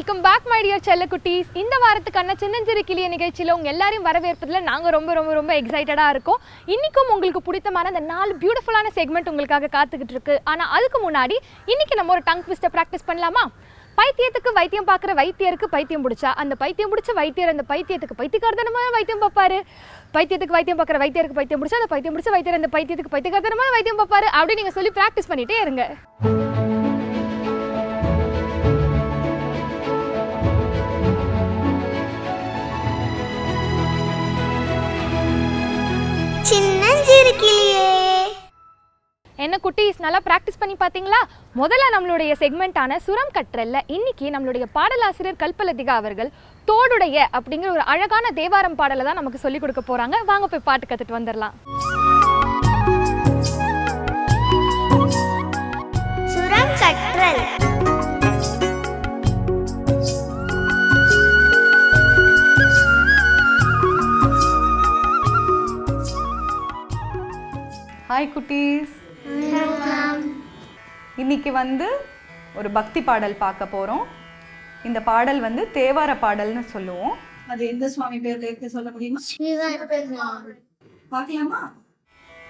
Welcome back my dear செல்லக்குட்டீஸ் இந்த வாரத்துக்கான சின்னஞ்சிறு கிளிய நிகழ்ச்சியில் உங்கள் எல்லாரையும் வரவேற்பதில் நாங்கள் ரொம்ப ரொம்ப ரொம்ப எக்ஸைட்டடாக இருக்கோம். இன்றைக்கும் உங்களுக்கு பிடித்தமான அந்த நாலு பியூட்டிஃபுல்லான செக்மெண்ட் உங்களுக்காக காத்துக்கிட்டு இருக்கு. ஆனால் அதுக்கு முன்னாடி இன்றைக்கி நம்ம ஒரு டங் ட்விஸ்ட்டை ப்ராக்டிஸ் பண்ணலாமா? பைத்தியத்துக்கு வைத்தியம் பார்க்குற வைத்தியருக்கு பைத்தியம் பிடிச்சா அந்த பைத்தியம் பிடிச்ச வைத்தியர் அந்த பைத்தியத்துக்கு பைத்தியக்காரத்தனமான வைத்தியம் பார்ப்பாரு? பைத்தியத்துக்கு வைத்தியம் பார்க்குற வைத்தியருக்கு பைத்தியம் பிடிச்சா அந்த பைத்தியம் பிடிச்ச வைத்தியர் அந்த பைத்தியத்துக்கு பைத்தியக்காரத்தனமான வைத்தியம் பார்ப்பாரு? அப்படின்னு நீங்கள் சொல்லி ப்ராக்டிஸ் பண்ணிகிட்டே இருங்க. சின்னஞ்சிறு கிளியே என்ன குட்டீஸ் நல்லா ப்ராக்டிஸ் பண்ணி பார்த்தீங்களா? முதல்ல நம்மளுடைய செக்மெண்ட்டான சுரம் கற்றல்ல இன்னைக்கு நம்மளுடைய பாடலாசிரியர் கல்பலதிகா அவர்கள் தோடுடைய அப்படிங்கிற ஒரு அழகான தேவாரம் பாடலை தான் நமக்கு சொல்லிக் கொடுக்க போறாங்க. வாங்க போய் பாட்டு கத்துட்டு வந்துடலாம். சுரம் கற்றல். ஹாய் குட்டீஸ். இன்னைக்கு வந்து ஒரு பக்தி பாடல் பார்க்க போகிறோம் இந்த பாடல் வந்து தேவார பாடல்னு சொல்லுவோம். அது எந்த சுவாமி பேர்ல இருக்கு சொல்ல முடியுமா? பாக்கலாமா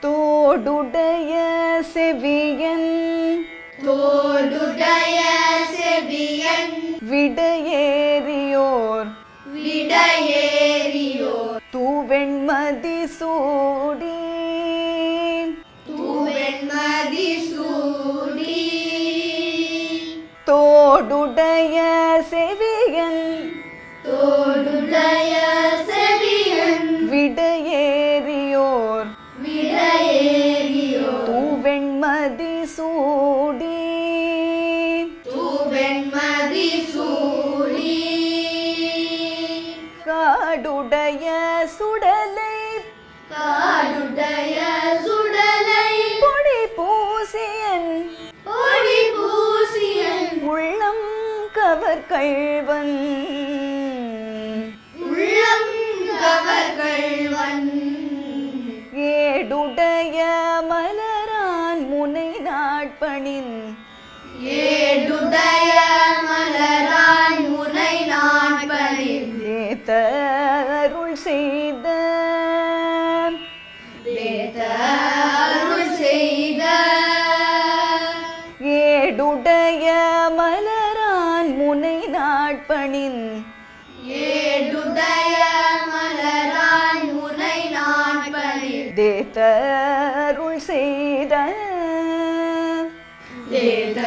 தோடுடைய செவியன் தோடுடைய செவியன் விடையேறியோர். விடையேறியோ தூவெண்மதி சூடி தோடுடைய செவியன் தோடுடைய கள்வன் தேத்தருள் செய்த அருள்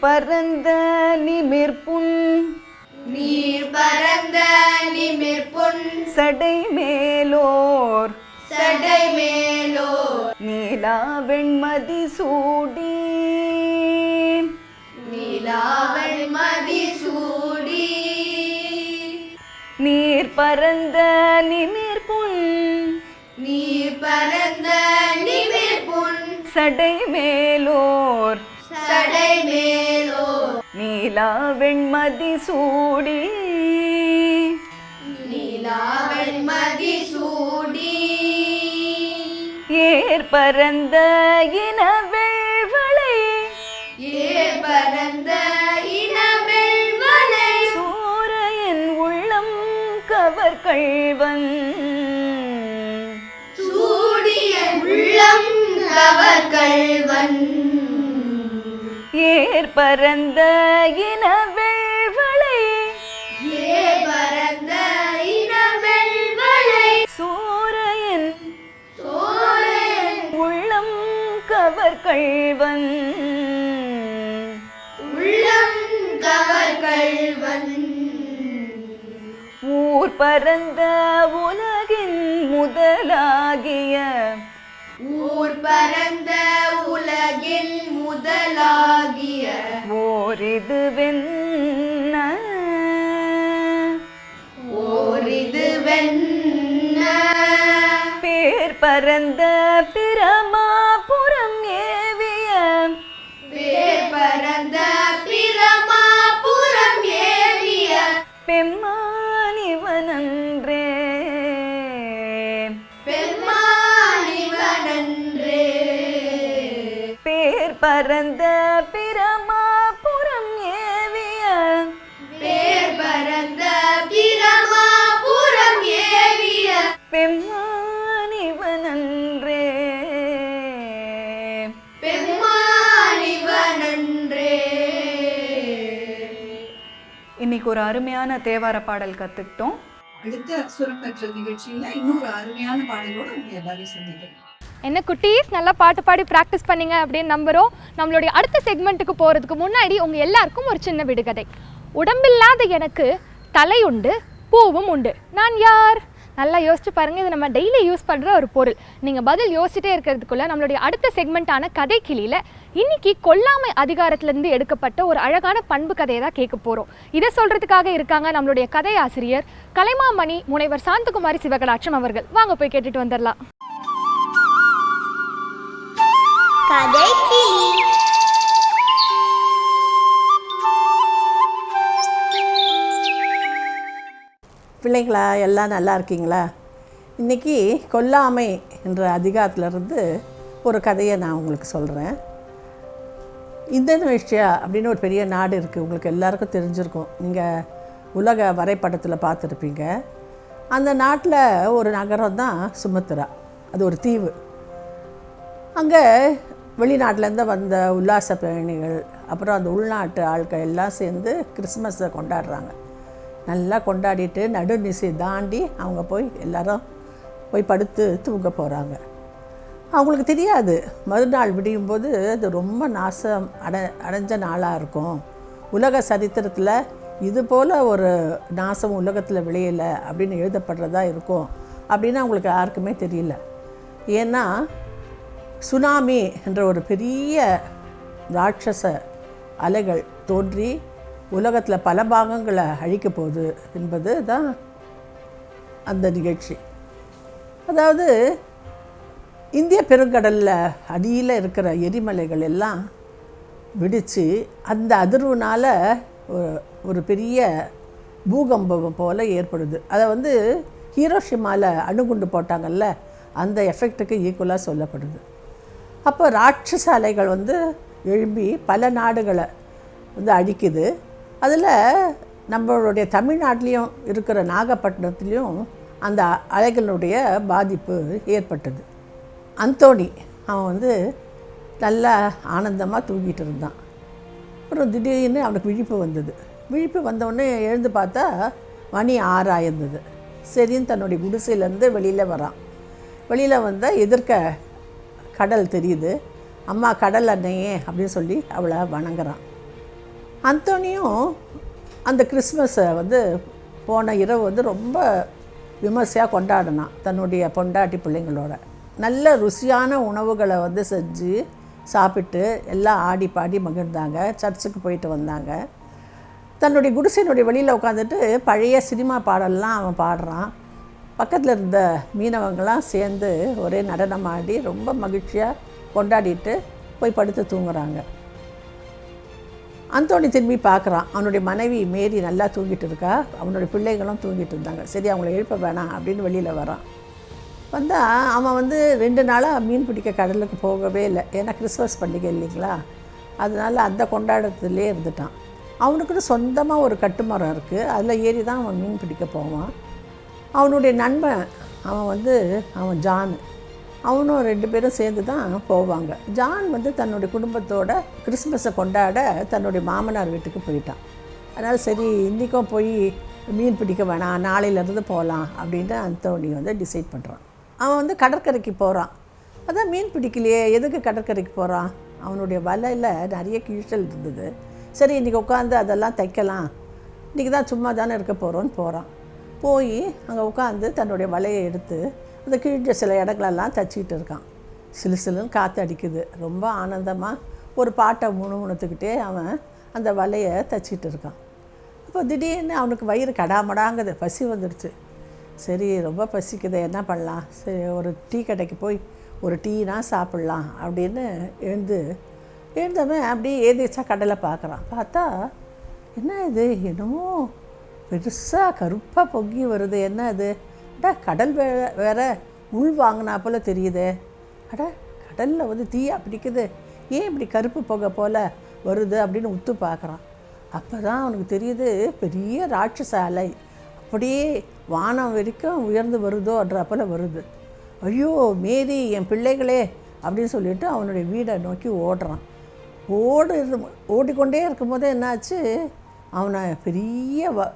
பரந்த நிமிர்ப்புண். நீர் பரந்த நிமிர்பொன் சடை மேலோர். சடை மேலோ நீலா வெண்மதி சூடி. நிலாவள் மதி சூடி. நீர் பரந்த நிமிர்ப்புண். நீர் பரந்த நிமிர்பொன் சடை மேலோர். நீலா வெண்மதி சூடி. நிலாவள் மதி சூடி. ஏர் பரந்த இனவெள்வளை ஏர் பரந்த இனமெல்வனை சூரையன் உள்ளம் கவர் கள்வன். சூடிய உள்ளம் கவர் கள்வன். ஏர் பரந்த இனவெள்வளை. பரந்த இனமெல்வனை சூரையன். சோழன் உள்ளம் கவர் கள்வன் உள்ளம் கவர் கள்வன் பரந்த உலகின் முதலாகிய ஊர் பரந்த உலகில் முதலாகிய ஓரிது வெண்ண ஓரிது வெண்ண பேர் பரந்த பிரமாபுரம் பெம்மானிவனன்றே பெம்மானிவனன்றே இன்னைக்கு ஒரு அருமையான தேவார பாடல் கற்றுக்கிட்டோம் அடுத்த சுரம் கற்றல் நிகழ்ச்சியில இன்னொரு அருமையான பாடலோட உங்களை எல்லாரையும் சந்திக்கிறேன். என்ன குட்டீஸ் நல்லா பாட்டு பாடி ப்ராக்டிஸ் பண்ணீங்க அப்படின்னு நம்புகிறோம் நம்மளுடைய அடுத்த செக்மெண்ட்டுக்கு போகிறதுக்கு முன்னாடி உங்கள் எல்லாருக்கும் ஒரு சின்ன விடுகதை. உடம்பில்லாத எனக்கு தலை உண்டு பூவும் உண்டு. நான் யார்? நல்லா யோசிச்சு பாருங்கள் இது நம்ம டெய்லி யூஸ் பண்ணுற ஒரு பொருள். நீங்கள் பதில் யோசிச்சுட்டே இருக்கிறதுக்குள்ளே நம்மளுடைய அடுத்த செக்மெண்ட்டான கதை கிளியில் இன்னைக்கு கொல்லாமை அதிகாரத்திலேருந்து எடுக்கப்பட்ட ஒரு அழகான பண்பு கதையை தான் கேட்க போகிறோம் இதை சொல்கிறதுக்காக இருக்காங்க நம்மளுடைய கதை ஆசிரியர் கலைமாமணி முனைவர் சாந்தகுமாரி சிவகடாட்சம் அவர்கள். வாங்க போய் கேட்டுட்டு வந்துடலாம். கதை பிள்ளைங்களா எல்லாம் நல்லா இருக்கீங்களா? இன்றைக்கி கொல்லாமை என்ற அதிகாரத்திலிருந்து ஒரு கதையை நான் உங்களுக்கு சொல்கிறேன் இந்தோனேஷியா அப்படின்னு ஒரு பெரிய நாடு இருக்குது உங்களுக்கு எல்லாருக்கும் தெரிஞ்சிருக்கும். நீங்கள் உலக வரைபடத்தில் பார்த்துருப்பீங்க. அந்த நாட்டில் ஒரு நகரம் தான் சுமத்ரா. அது ஒரு தீவு. அங்கே வெளிநாட்டிலேருந்து வந்த உல்லாச பயணிகள் அப்புறம் அந்த உள்நாட்டு ஆட்கள் எல்லாம் சேர்ந்து கிறிஸ்மஸை கொண்டாடுறாங்க. நல்லா கொண்டாடிட்டு நடுநிசை தாண்டி அவங்க போய் எல்லாரும் போய் படுத்து தூங்க போகிறாங்க அவங்களுக்கு தெரியாது. மறுநாள் விடியும் போது அது ரொம்ப நாசம் அட அடைஞ்ச நாளாக இருக்கும். உலக சரித்திரத்தில் இது போல் ஒரு நாசம் உலகத்தில் விளையலை அப்படின்னு எழுதப்படுறதா இருக்கும் அப்படின்னு அவங்களுக்கு யாருக்குமே தெரியல. ஏன்னா சுனாமி என்ற ஒரு பெரிய ராட்சச அலைகள் தோன்றி உலகத்தில் பல பாகங்களை அழிக்க போகுது என்பது தான் அந்த நிகழ்ச்சி. அதாவது இந்திய பெருங்கடலில் அடியில் இருக்கிற எரிமலைகள் எல்லாம் வெடித்து அந்த அதிர்வுனால் ஒரு- ஒரு பெரிய பூகம்பம் போல் ஏற்படுது. அதை வந்து ஹீரோஷிமாவில் அணுகுண்டு போட்டாங்கல்ல அந்த எஃபெக்ட்டுக்கு ஈக்குவலாக சொல்லப்படுது. அப்போ ராட்சசாலைகள் வந்து எழும்பி பல நாடுகளை வந்து அழிக்குது. அதில் நம்மளுடைய தமிழ்நாட்டிலையும் இருக்கிற நாகப்பட்டினத்துலேயும் அந்த அலைகளுடைய பாதிப்பு ஏற்பட்டது. அந்தோணி அவன் வந்து நல்லா ஆனந்தமாக தூங்கிட்டு இருந்தான். அப்புறம் திடீர்னு அவனுக்கு விழிப்பு வந்தது. விழிப்பு வந்தவுடனே எழுந்து பார்த்தா மணி ஆறாயிருந்தது. சரின்னு தன்னுடைய குடிசையிலேருந்து வெளியில் வரான். வெளியில் வந்தால் எதிர்க்க கடல் தெரியுது. அம்மா கடல் அன்னையே அப்படின்னு சொல்லி அவளை வணங்குறான். அந்தோனியும் அந்த கிறிஸ்மஸை வந்து போன இரவு வந்து ரொம்ப விமர்சையாக கொண்டாடினான் தன்னுடைய பொண்டாட்டி பிள்ளைங்களோட. நல்ல ருசியான உணவுகளை வந்து செஞ்சு சாப்பிட்டு எல்லாம் ஆடி பாடி மகிழ்ந்தாங்க. சர்ச்சுக்கு போயிட்டு வந்தாங்க. தன்னுடைய குடிசையினுடைய வெளியில் உட்காந்துட்டு பழைய சினிமா பாடல்லாம் அவன் பாடுறான். பக்கத்தில் இருந்த மீனவங்களாம் சேர்ந்து ஒரே நடனம் ஆடி ரொம்ப மகிழ்ச்சியாக கொண்டாடிட்டு போய் படுத்து தூங்குறாங்க. அந்தோணி திரும்பி பார்க்குறான். அவனுடைய மனைவி மேரி நல்லா தூங்கிட்டு இருக்கா? அவனுடைய பிள்ளைகளும் தூங்கிட்டு இருந்தாங்க. சரி அவங்கள எழுப்ப வேணாம் அப்படின்னு வெளியில் வரான். வந்தால் அவன் வந்து ரெண்டு நாளாக மீன் பிடிக்க கடலுக்கு போகவே இல்லை. ஏன்னா கிறிஸ்மஸ் பண்டிகை இல்லைங்களா? அதனால் அந்த கொண்டாடத்துலேயே இருந்துட்டான். அவனுக்குன்னு சொந்தமாக ஒரு கட்டுமரம் இருக்குது அதில் ஏறி தான் அவன் மீன் பிடிக்க போவான். அவனுடைய நண்பன் அவன் வந்து அவன் ஜான். அவனும் ரெண்டு பேரும் சேர்ந்து தான் போவாங்க. ஜான் வந்து தன்னுடைய குடும்பத்தோட கிறிஸ்மஸை கொண்டாட தன்னுடைய மாமனார் வீட்டுக்கு போயிட்டான். அதனால் சரி இன்றைக்கும் போய் மீன் பிடிக்க வேணாம் நாளையிலேருந்து போகலாம் அப்படின்ட்டு அந்தோனி வந்து டிசைட் பண்ணுறான் அவன் வந்து கடற்கரைக்கு போகிறான் அதான் மீன் பிடிக்கலையே எதுக்கு கடற்கரைக்கு போகிறான் அவனுடைய வலையில் நிறைய கிழிச்சல் இருந்தது. சரி இன்றைக்கி உட்காந்து அதெல்லாம் தைக்கலாம். இன்றைக்கி தான் சும்மா தானே இருக்க போகிறோன்னு போகிறான் போய் அங்கே உட்காந்து தன்னுடைய வலையை எடுத்து அந்த கிழிஞ்ச சில இடங்களெல்லாம் தச்சிக்கிட்டு இருக்கான். சிலு சிலுன்னு காற்று அடிக்குது. ரொம்ப ஆனந்தமாக ஒரு பாட்டை முணுமுணுத்துக்கிட்டே அவன் அந்த வலையை தச்சிக்கிட்டு இருக்கான். அப்போ திடீர்னு அவனுக்கு வயிறு கடாமடாங்குது. பசி வந்துடுச்சு. சரி ரொம்ப பசிக்குது என்ன பண்ணலாம்? சரி ஒரு டீ கடைக்கு போய் ஒரு டீனா சாப்பிட்லாம் அப்படின்னு எழுந்து எழுந்தவன் அப்படியே ஏதேச்சா கடலை பார்க்குறான். பார்த்தா என்ன இது? என்னமோ பெருசாக கருப்பாக பொங்கி வருது. என்ன அது அடா கடல் வே வேற உள் வாங்கினா போல் தெரியுதே. அட கடலில் வந்து தீயா பிடிக்குது. ஏன் இப்படி கருப்பு புகை போல் வருது அப்படின்னு உத்து பார்க்குறான். அப்போ தான் அவனுக்கு தெரியுது பெரிய ராட்சச அலை. அப்படியே வானம் வரைக்கும் உயர்ந்து வருதோன்ற போல் வருது. ஐயோ மேரி என் பிள்ளைகளே அப்படின்னு சொல்லிட்டு அவனுடைய வீடை நோக்கி ஓடுறான். ஓடு ஓடிக்கொண்டே இருக்கும்போது என்னாச்சு? அவனை பெரிய வ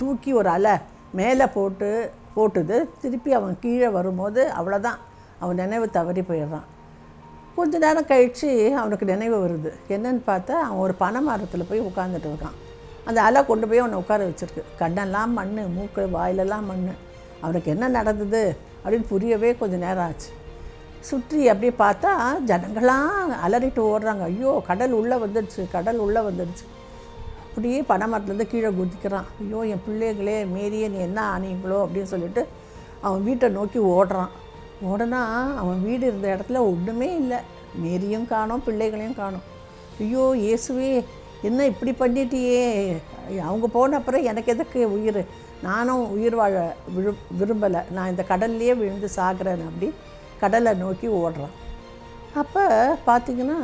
தூக்கி ஒரு அலை மேலே போட்டு போட்டுது திருப்பி அவன் கீழே வரும்போது அவ்வளோதான் அவன் நினைவு தவறி போயிடுறான். கொஞ்ச நேரம் கழித்து அவனுக்கு நினைவு வருது. என்னன்னு பார்த்தா அவன் ஒரு பனை மரத்தில் போய் உட்காந்துட்டு இருக்கான். அந்த அலை கொண்டு போய் அவனை உட்கார வச்சிருக்கு. கண்ணெல்லாம் மண் மூக்கு வாயிலெல்லாம் மண் அவனுக்கு என்ன நடந்தது அப்படின்னு புரியவே கொஞ்சம் நேரம் ஆச்சு. சுற்றி அப்படியே பார்த்தா ஜனங்களாம் அலறிட்டு ஓடுறாங்க. ஐயோ கடல் உள்ளே வந்துடுச்சு கடல் உள்ளே வந்துடுச்சு அப்படியே பனைமரத்துலேருந்து கீழே குதிக்கிறான். ஐயோ என் பிள்ளைகளே மேரியே நீ என்ன ஆனீங்களோ அப்படின்னு சொல்லிட்டு அவன் வீட்டை நோக்கி ஓடுறான். ஓடனா அவன் வீடு இருந்த இடத்துல ஒன்றுமே இல்லை. மேரியும் காணும் பிள்ளைகளையும் காணும். ஐயோ இயேசுவே என்ன இப்படி பண்ணிட்டியே? அவங்க போன அப்புறம் எனக்கு எதுக்கு உயிர்? நானும் உயிர் வாழ விழு விரும்பலை. நான் இந்த கடல்லையே விழுந்து சாகிறேன் அப்படி கடலை நோக்கி ஓடுறான். அப்போ பார்த்திங்கன்னா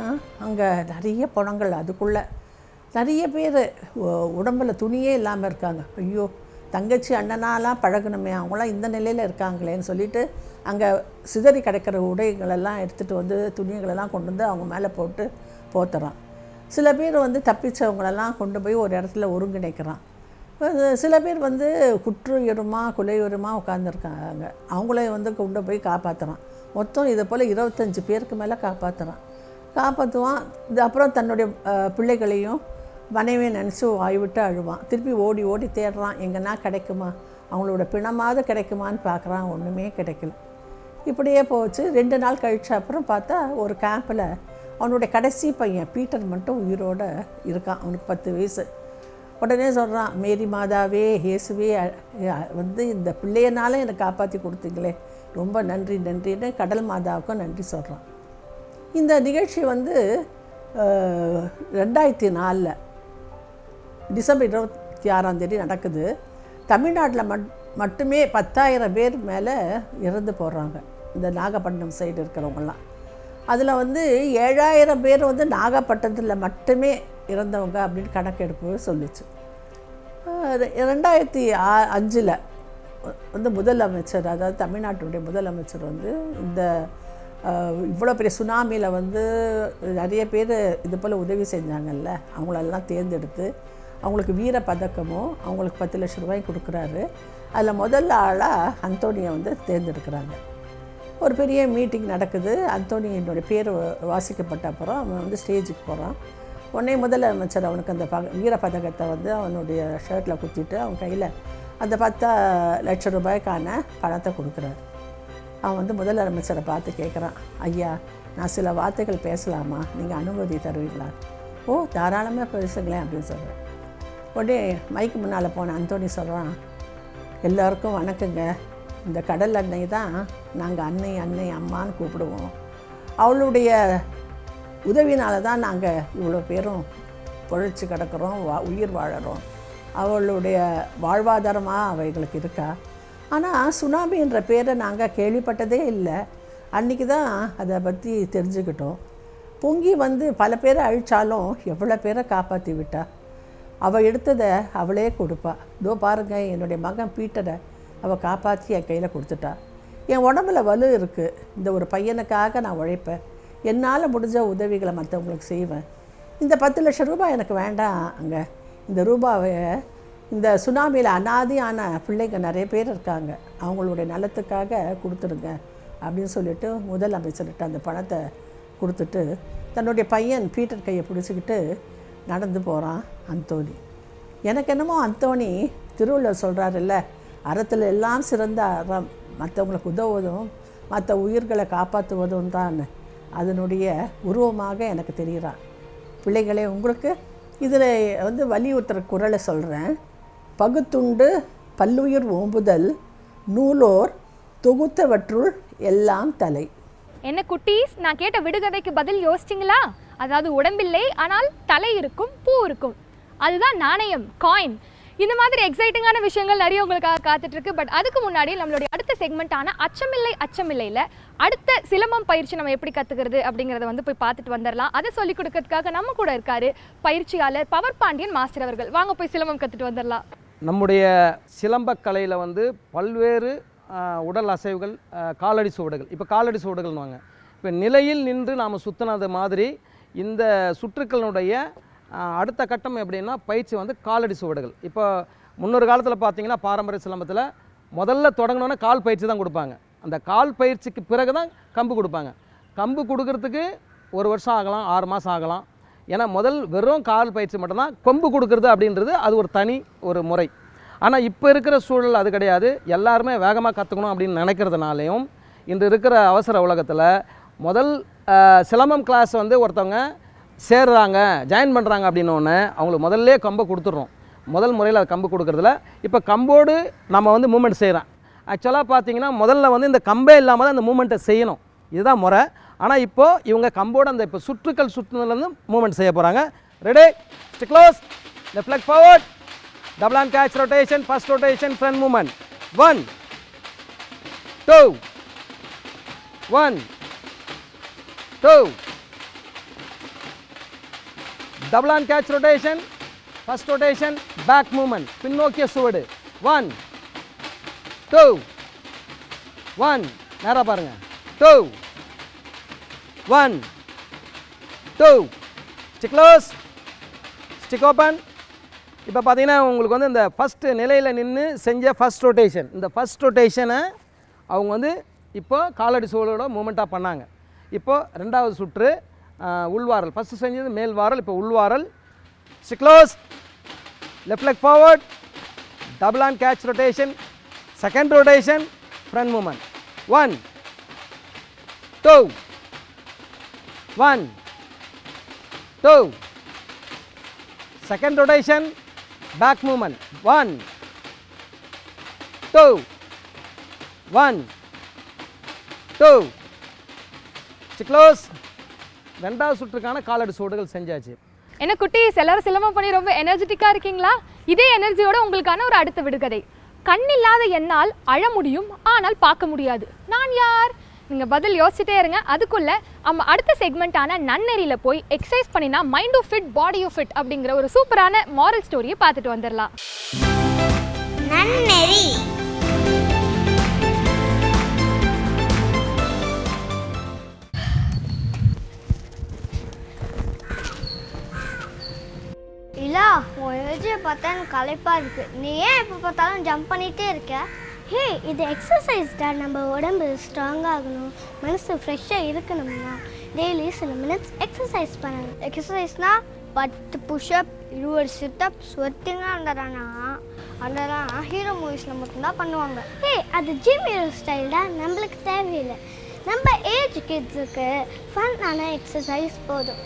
அங்கே நிறைய பணங்கள் அதுக்குள்ளே நிறைய பேர் உடம்பில் துணியே இல்லாமல் இருக்காங்க. ஐயோ தங்கச்சி அண்ணனாலாம் பழகணுமே அவங்களாம் இந்த நிலையில் இருக்காங்களேன்னு சொல்லிட்டு அங்கே சிதறி கிடக்கிற உடைகளெல்லாம் எடுத்துகிட்டு வந்து துணிகளெல்லாம் கொண்டு வந்து அவங்க மேலே போட்டு போத்துறான். சில பேர் வந்து தப்பிச்சவங்களெல்லாம் கொண்டு போய் ஒரு இடத்துல ஒருங்கிணைக்கிறான். சில பேர் வந்து குற்றுயுரமா குலையுரமாக உட்காந்துருக்காங்க அவங்களையும் வந்து கொண்டு போய் காப்பாற்றுறான் மொத்தம் இதை போல் இருபத்தஞ்சி பேருக்கு மேலே காப்பாற்றுறான் காப்பாற்றுவான் இது அப்புறம் தன்னுடைய பிள்ளைகளையும் மனைவியை நினச்சி வாய்விட்டு அழுவான். திருப்பி ஓடி ஓடி தேடுறான் எங்கன்னா கிடைக்குமா? அவங்களோட பிணமாவது கிடைக்குமான்னு பார்க்குறான் ஒன்றுமே கிடைக்கல. இப்படியே போச்சு. ரெண்டு நாள் கழிச்ச அப்புறம் பார்த்தா ஒரு கேம்பில் அவனுடைய கடைசி பையன் பீட்டர் மட்டும் உயிரோடு இருக்கான். அவனுக்கு பத்து வயசு. உடனே சொல்கிறான் மேரி மாதாவே இயேசுவே வந்து இந்த பிள்ளையனால என்னை காப்பாற்றி கொடுத்தீங்களே. ரொம்ப நன்றி நன்றின்னு கடல் மாதாவுக்கும் நன்றி சொல்கிறான் இந்த நிகழ்ச்சி வந்து ரெண்டாயிரத்தி நாலில் டிசம்பர் இருபத்தி ஆறாம் தேதி நடக்குது. தமிழ்நாட்டில் மட் மட்டுமே பத்தாயிரம் பேர் மேலே இறந்து போடுறாங்க இந்த நாகப்பட்டினம் சைடு இருக்கிறவங்கலாம் அதில் வந்து ஏழாயிரம் பேர் வந்து நாகப்பட்டினத்தில் மட்டுமே இறந்தவங்க அப்படின்னு கணக்கெடுப்பு சொல்லிச்சு. ரெண்டாயிரத்தி ஆ- அஞ்சில் வந்து முதலமைச்சர் அதாவது தமிழ்நாட்டுடைய முதலமைச்சர் வந்து இந்த இவ்வளோ பெரிய சுனாமியில் வந்து நிறைய பேர் இது போல் உதவி செஞ்சாங்கல்ல. அவங்களெல்லாம் தேர்ந்தெடுத்து அவங்களுக்கு வீர பதக்கமும் அவங்களுக்கு பத்து லட்ச ரூபாய் கொடுக்குறாரு. அதில் முதல் ஆளாக அந்தோனியை வந்து தேர்ந்தெடுக்கிறாங்க. ஒரு பெரிய மீட்டிங் நடக்குது. அந்தோனியினுடைய பேர் வாசிக்கப்பட்ட அப்புறம் அவன் வந்து ஸ்டேஜுக்கு போகிறான் உடனே முதலமைச்சர் அவனுக்கு அந்த பக வீர பதக்கத்தை வந்து அவனுடைய ஷர்ட்டில் குத்திட்டு அவன் கையில் அந்த பத்து லட்சம் ரூபாய்க்கான பணத்தை கொடுக்குறாரு. அவன் வந்து முதலமைச்சரை பார்த்து கேட்குறான் ஐயா நான் சில வார்த்தைகள் பேசலாமா? நீங்கள் அனுமதி தருவீங்களா? ஓ தாராளமாக பேசுங்களேன் அப்படின்னு சொல்கிறேன் உடனே மைக்கு முன்னால் போன அந்தோணி சொல்கிறான் எல்லாருக்கும் வணக்கங்க. இந்த கடல் அன்னை தான் நாங்கள் அன்னை அன்னை அம்மான்னு கூப்பிடுவோம். அவளுடைய உதவினால தான் நாங்கள் இவ்வளோ பேரும் பொழைச்சி கிடக்கிறோம் வா உயிர் வாழறோம். அவளுடைய வாழ்வாதாரமாக அவைகளுக்கு இருக்கா? ஆனால் சுனாமின்ற பேரை நாங்கள் கேள்விப்பட்டதே இல்லை. அன்றைக்கி தான் அதை பற்றி தெரிஞ்சுக்கிட்டோம். பொங்கி வந்து பல பேரை அழிச்சாலும் எவ்வளோ பேரை காப்பாற்றி விட்டா? அவள் எடுத்ததை அவளே கொடுப்பா. இதோ பாருங்க என்னுடைய மகன் பீட்டரை அவள் காப்பாற்றி என் கையில் கொடுத்துட்டா. என் உடம்புல வலு இருக்குது இந்த ஒரு பையனுக்காக நான் உழைப்பேன். என்னால் முடிஞ்ச உதவிகளை மற்றவங்களுக்கு செய்வேன். இந்த பத்து லட்சம் ரூபாய் எனக்கு வேண்டாம் அங்கே இந்த ரூபாவை இந்த சுனாமியில் அனாதியான பிள்ளைங்க நிறைய பேர் இருக்காங்க. அவங்களுடைய நலத்துக்காக கொடுத்துருங்க அப்படின்னு சொல்லிட்டு முதல் அமைச்சர்கிட்ட அந்த பணத்தை கொடுத்துட்டு தன்னுடைய பையன் பீட்டர் கையை பிடிச்சிக்கிட்டு நடந்து போகிறான் அந்தோனி எனக்கு என்னமோ அந்தோணி திருவள்ளுவர் சொல்கிறாருல்ல அறத்தில் எல்லாம் சிறந்த அறம். மற்றவங்களுக்கு உதவுவதும் மற்ற உயிர்களை காப்பாற்றுவதும் தான் அதனுடைய உருவமாக எனக்கு தெரிகிறான். பிள்ளைகளே உங்களுக்கு இதில் வந்து வலியுறுத்துற குரலை சொல்கிறேன் பகுத்துண்டு பல்லுயிர் ஓம்புதல் நூலோர் தொகுத்தவற்றுள் எல்லாம் தலை. என்ன குட்டீஸ் நான் கேட்ட விடுகதைக்கு பதில் யோசிச்சிங்களா? அதாவது உடம்பில்லை ஆனால் தலை இருக்கும் பூ இருக்கும். அதுதான் நாணயம் காயின் இந்த மாதிரி எக்ஸைட்டிங்கான விஷயங்கள் நிறைய உங்களுக்காக காத்துட்ருக்கு. பட் அதுக்கு முன்னாடி நம்மளுடைய அடுத்த செக்மெண்ட்டான அச்சமில்லை அச்சமில்லையில் அடுத்த சிலம்பம் பயிற்சி நம்ம எப்படி கற்றுக்கிறது அப்படிங்கிறத வந்து போய் பார்த்துட்டு வந்துடலாம் அதை சொல்லிக் கொடுக்கறதுக்காக நம்ம கூட இருக்காரு பயிற்சியாளர் பவர் பாண்டியன் மாஸ்டர் அவர்கள். வாங்க போய் சிலம்பம் கற்றுட்டு வந்துடலாம் நம்முடைய சிலம்பக்கலையில் வந்து பல்வேறு உடல் அசைவுகள் காலடி சுவடுகள். இப்போ காலடி சுவடுகள்னுவாங்க. இப்போ நிலையில் நின்று நாம் சுத்தினது மாதிரி இந்த சுற்றுக்களினுடைய அடுத்த கட்டம் எப்படின்னா பயிற்சி வந்து காலடி சுவடுகள். இப்போ முன்னொரு காலத்தில் பார்த்தீங்கன்னா பாரம்பரிய சிலம்பத்தில் முதல்ல தொடங்கினோன்னே கால் பயிற்சி தான் கொடுப்பாங்க. அந்த கால் பயிற்சிக்கு பிறகு தான் கம்பு கொடுப்பாங்க. கம்பு கொடுக்கறதுக்கு ஒரு வருஷம் ஆகலாம் ஆறு மாதம் ஆகலாம். ஏன்னா முதல் வெறும் கால் பயிற்சி மட்டும்தான் கொம்பு கொடுக்கறது அப்படின்றது அது ஒரு தனி ஒரு முறை. ஆனால் இப்போ இருக்கிற சூழல் அது கிடையாது. எல்லாருமே வேகமாக கற்றுக்கணும் அப்படின்னு நினைக்கிறதுனாலையும் இன்று இருக்கிற அவசர உலகத்தில் முதல் சிலம்பம் கிளாஸ் வந்து ஒருத்தவங்க சேர்றாங்க ஜாயின் பண்ணுறாங்க அப்படின்னோடனே அவங்களுக்கு முதல்ல கம்பை கொடுத்துட்றோம். முதல் முறையில் அது கம்பு கொடுக்குறதுல இப்போ கம்போடு நம்ம வந்து மூமெண்ட் செய்கிறோம் ஆக்சுவலாக பார்த்தீங்கன்னா முதல்ல வந்து இந்த கம்பே இல்லாமல் தான் இந்த மூமெண்ட்டை செய்யணும். இதுதான் முறை. ஆனால் இப்போது இவங்க கம்போடு அந்த இப்போ சுற்றுக்கள் சுற்றுனதுலேருந்து மூமெண்ட் செய்ய போகிறாங்க ready close left leg forward double and catch rotation first rotation front movement one two one two double and catch rotation first rotation back movement பின்னோக்கிய சுவடு. ஒன் டூ ஒன் நேராக பாருங்கள் two one two stick close stick open இப்போ பார்த்தீங்கன்னா உங்களுக்கு வந்து இந்த first நிலையில் நின்று செஞ்ச ஃபஸ்ட் ரொட்டேஷன் இந்த ஃபஸ்ட் ரொட்டேஷனை அவங்க வந்து இப்போ காலடி சோழோட மூமெண்ட்டாக பண்ணாங்க. இப்போ ரெண்டாவது சுற்று ஆஹ், உள்வாரல். ஃபஸ்ட்டு செஞ்சது மேல் வாரல் இப்போ உள்வாரல். Stick close left leg forward double and catch rotation second rotation front movement one two one two second rotation. Back movement. One. Two. One. Two. Close. ரெண்டாவது சுற்றுக்கான காலடி சூடுகள் செஞ்சாச்சு. என்ன குட்டீஸ் எல்லாரும் சிலம்பம் பண்ணி ரொம்ப எனர்ஜெட்டிக்காக இருக்கீங்களா? இதே எனர்ஜியோட உங்களுக்கான ஒரு அடுத்த விடுகதை. கண்ணில்லாத என்னால் அழ முடியும் ஆனால் பார்க்க முடியாது. நான் யார்? நீங்கள் பதில் யோசிச்சுட்டே இருங்க. அதுக்குள்ள நம்ம அடுத்த செக்மெண்ட்டான நன்னெறியில் போய் எக்ஸசைஸ் பண்ணினா மைண்டும் ஃபிட் பாடியும் ஃபிட் அப்படிங்கிற ஒரு சூப்பரான மாரல் ஸ்டோரியை பார்த்துட்டு வந்துடலாம் நன்னெறி. பார்த்தா எனக்கு களைப்பாக இருக்குது நீ ஏன் எப்போ பார்த்தாலும் ஜம்ப் பண்ணிகிட்டே இருக்க? ஹே இது எக்ஸசைஸ் தான் நம்ம உடம்பு ஸ்ட்ராங் ஆகணும். மனசு ஃப்ரெஷ்ஷாக இருக்கணும்னா டெய்லி சில மினிட்ஸ் எக்ஸசைஸ் பண்ணணும். எக்ஸசைஸ்னால் பத்து புஷ்அப் இருபது சிட்டப் ஸ்வெட்டிங்காக இருந்ததானா அதெல்லாம் ஹீரோ மூவிஸில் மட்டும்தான் பண்ணுவாங்க. ஹே அது ஜிம் ஹீரோ ஸ்டைல் தான் நம்மளுக்கு தேவையில்லை. நம்ம ஏஜ் கிட்ஸுக்கு ஃபன்னான எக்ஸசைஸ் போதும்.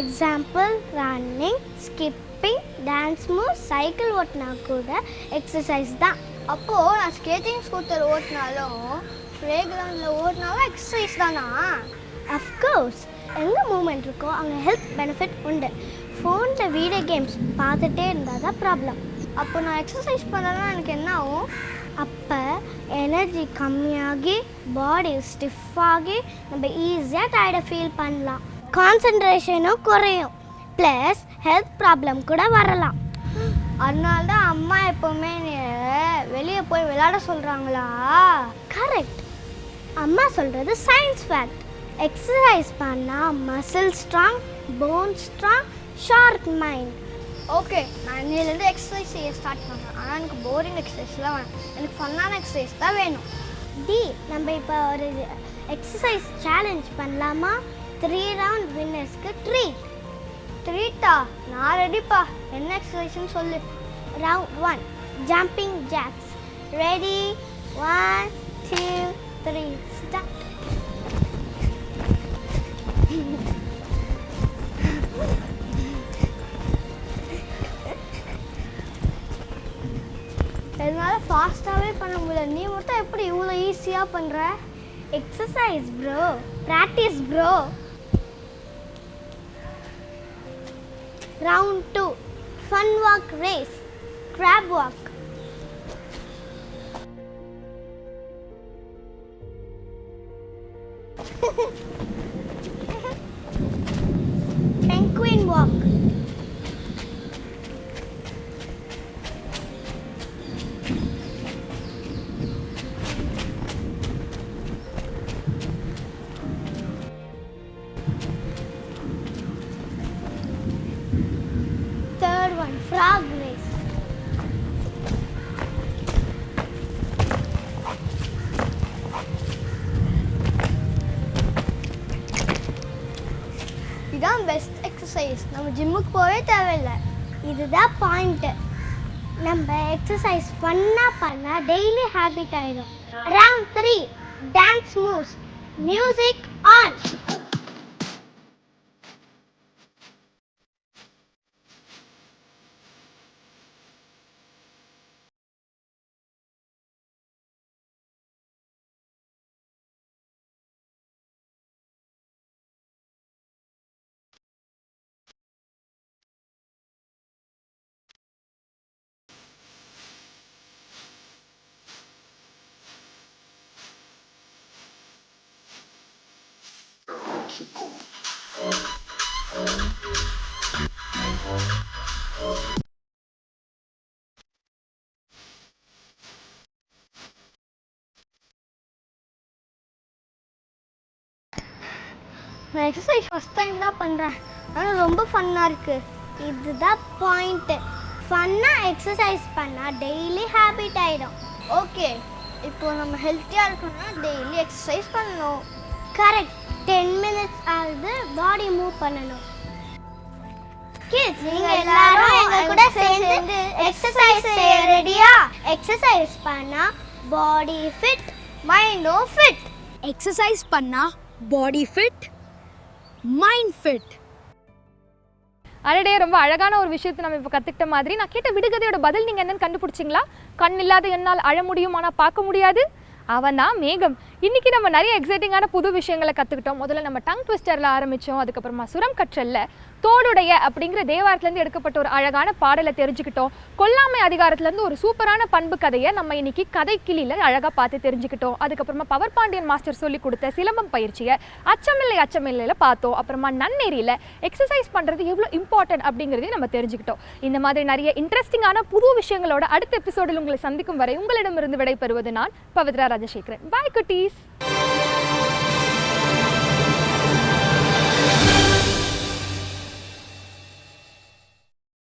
Example running skipping dance move cycle ஓட்டினா கூட எக்ஸசைஸ் தான். அப்போது நான் ஸ்கேட்டிங் ஸ்கூட்டர் ஓட்டினாலும் ப்ளே கிரவுண்டில் ஓட்டினாலும் எக்ஸசைஸ் தானா? அஃப்கோர்ஸ் எங்கே மூமெண்ட் இருக்கோ அங்கே ஹெல்த் பெனிஃபிட் உண்டு. ஃபோனில் வீடியோ கேம்ஸ் பார்த்துட்டே இருந்தால் தான் ப்ராப்ளம் அப்போ நான் எக்ஸசைஸ் பண்ணலன்னா எனக்கு என்ன ஆகும்? அப்போ எனர்ஜி கம்மியாகி பாடி ஸ்டிஃப் ஆகி நம்ம ஈஸியாக டயர்டை ஃபீல் பண்ணலாம். கான்சன்ட்ரேஷனும் குறையும். ப்ளஸ் ஹெல்த் ப்ராப்ளம் கூட வரலாம். அதனால தான் அம்மா எப்போவுமே வெளியே போய் விளையாட சொல்கிறாங்களா கரெக்ட் அம்மா சொல்கிறது சயின்ஸ் ஃபேக்ட் எக்ஸசைஸ் பண்ணால் muscle strong bone strong sharp mind okay நான் இன்னிலேருந்து எக்ஸசைஸ் செய்ய ஸ்டார்ட் பண்ணுறேன் ஆனால் எனக்கு போரிங் எக்ஸசைஸ்லாம் வேணும். எனக்கு ஃபன்னான எக்ஸசைஸ் தான் வேணும். டி நம்ம இப்போ ஒரு எக்ஸசைஸ் சேலஞ்ச் பண்ணலாமா? த்ரீ ரவுண்ட் வின்னர்ஸ்க்கு ட்ரீட் த்ரீட்டா? நான் ரெடிப்பா என்ன எக்ஸசைஸ்னு சொல்லு. Round one jumping jacks ready one two three start என்னால் ஃபாஸ்ட்டாகவே பண்ண முடியல. நீ மட்டும் எப்படி இவ்வளோ ஈஸியாக பண்ணுற exercise bro practice bro Round 2 Fun Walk Race. Crab Walk. போகவே தேவையில்லை. இதுதான் பாயிண்ட்டு நம்ம எக்ஸசைஸ் பண்ணால் பண்ணால் டெய்லி ஹேபிட் ஆகிடும் round three dance moves music on நான் எக்ஸசைஸ் ஃபஸ்ட் டைம் தான் பண்ணுறேன் ஆனால் ரொம்ப ஃபன்னாக இருக்குது இதுதான் பாயிண்ட்டு ஃபன்னாக எக்ஸசைஸ் பண்ணால் டெய்லி ஹேபிட் ஆகிடும் ஓகே இப்போ நம்ம ஹெல்த்தியாக இருக்கணும்னா டெய்லி எக்ஸசைஸ் பண்ணணும். கரெக்ட் டென் மினிட்ஸ் ஆகுது பாடி மூவ் பண்ணணும். கிட்ஸ் நீங்க எல்லாரும் எங்க கூட சேர்ந்து எக்ஸசைஸ் செய்ய ரெடியா எக்ஸசைஸ் பண்ணா பாடி ஃபிட் மைண்டும் ஃபிட் எக்ஸசைஸ் பண்ணா பாடி ஃபிட் மைண்ட் ஃபிட் அடடே ரொம்ப அழகான ஒரு விஷயத்தை நம்ம இப்போ கற்றுக்கிட்ட மாதிரி. நான் கேட்ட விடுகதையோட பதில் நீங்கள் என்னன்னு கண்டுபிடிச்சிங்களா? கண் இல்லாத என்னால் அழ முடியும் ஆனால் பார்க்க முடியாது? அவன் தான் மேகம். இன்னைக்கு நம்ம நிறைய எக்ஸைட்டிங்கான புது விஷயங்களை கற்றுக்கிட்டோம் முதல்ல நம்ம டங் ட்விஸ்டரில் ஆரம்பித்தோம் அதுக்கப்புறமா சுரம் கற்றலில். தோடுடைய அப்படிங்கிற தேவாரத்துலேருந்து எடுக்கப்பட்ட ஒரு அழகான பாடலை தெரிஞ்சுக்கிட்டோம். கொல்லாமை அதிகாரத்துலேருந்து ஒரு சூப்பரான பண்பு கதையை நம்ம இன்னைக்கு கதை கிளியில் அழகாக பார்த்து தெரிஞ்சுக்கிட்டோம். அதுக்கப்புறமா பவர் பாண்டியன் மாஸ்டர் சொல்லி கொடுத்த சிலம்பம் பயிற்சியை அச்சமில்லை அச்சமில்லையில் பார்த்தோம். அப்புறமா நன்னெறியில் எக்ஸசைஸ் பண்ணுறது எவ்வளோ இம்பார்ட்டன்ட் அப்படிங்கிறதையும் நம்ம தெரிஞ்சுக்கிட்டோம். இந்த மாதிரி நிறைய இன்ட்ரெஸ்டிங்கான புது விஷயங்களோட அடுத்த எபிசோடில் உங்களை சந்திக்கும் வரை உங்களிடமிருந்து விடைபெறுவது நான் பவித்ரா ராஜசேகரன். பாய் குட்டீஸ்